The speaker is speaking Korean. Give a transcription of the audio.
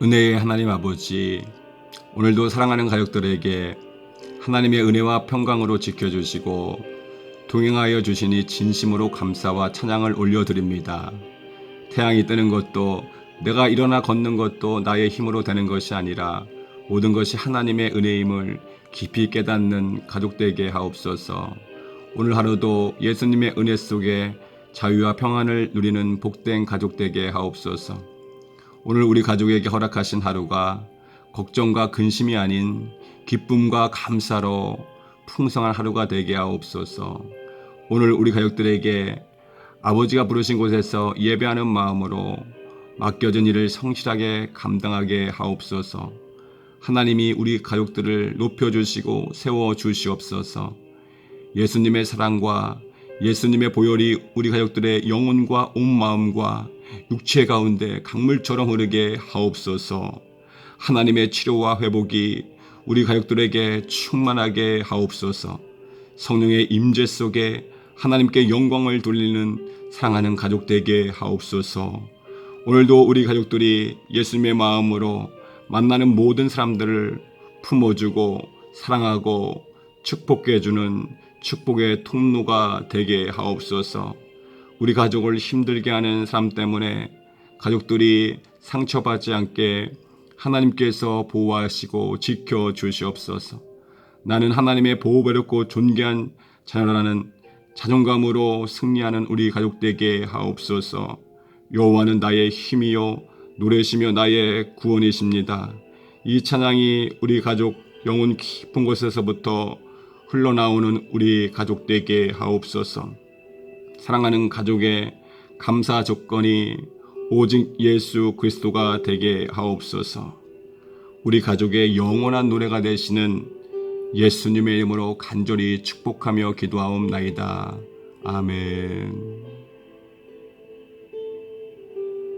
은혜의 하나님 아버지, 오늘도 사랑하는 가족들에게 하나님의 은혜와 평강으로 지켜주시고 동행하여 주시니 진심으로 감사와 찬양을 올려드립니다. 태양이 뜨는 것도 내가 일어나 걷는 것도 나의 힘으로 되는 것이 아니라 모든 것이 하나님의 은혜임을 깊이 깨닫는 가족 되게 하옵소서. 오늘 하루도 예수님의 은혜 속에 자유와 평안을 누리는 복된 가족 되게 하옵소서. 오늘 우리 가족에게 허락하신 하루가 걱정과 근심이 아닌 기쁨과 감사로 풍성한 하루가 되게 하옵소서. 오늘 우리 가족들에게 아버지가 부르신 곳에서 예배하는 마음으로 맡겨진 일을 성실하게 감당하게 하옵소서. 하나님이 우리 가족들을 높여주시고 세워주시옵소서. 예수님의 사랑과 예수님의 보혈이 우리 가족들의 영혼과 온 마음과 육체 가운데 강물처럼 흐르게 하옵소서. 하나님의 치료와 회복이 우리 가족들에게 충만하게 하옵소서. 성령의 임재 속에 하나님께 영광을 돌리는 사랑하는 가족 되게 하옵소서. 오늘도 우리 가족들이 예수님의 마음으로 만나는 모든 사람들을 품어주고 사랑하고 축복해 주는 축복의 통로가 되게 하옵소서. 우리 가족을 힘들게 하는 사람 때문에 가족들이 상처받지 않게 하나님께서 보호하시고 지켜 주시옵소서. 나는 하나님의 보호받았고 존귀한 자녀라는 자존감으로 승리하는 우리 가족 되게 하옵소서. 여호와는 나의 힘이요 노래시며 나의 구원이십니다. 이 찬양이 우리 가족 영혼 깊은 곳에서부터 흘러나오는 우리 가족 되게 하옵소서. 사랑하는 가족의 감사 조건이 오직 예수 그리스도가 되게 하옵소서. 우리 가족의 영원한 노래가 되시는 예수님의 이름으로 간절히 축복하며 기도하옵나이다. 아멘.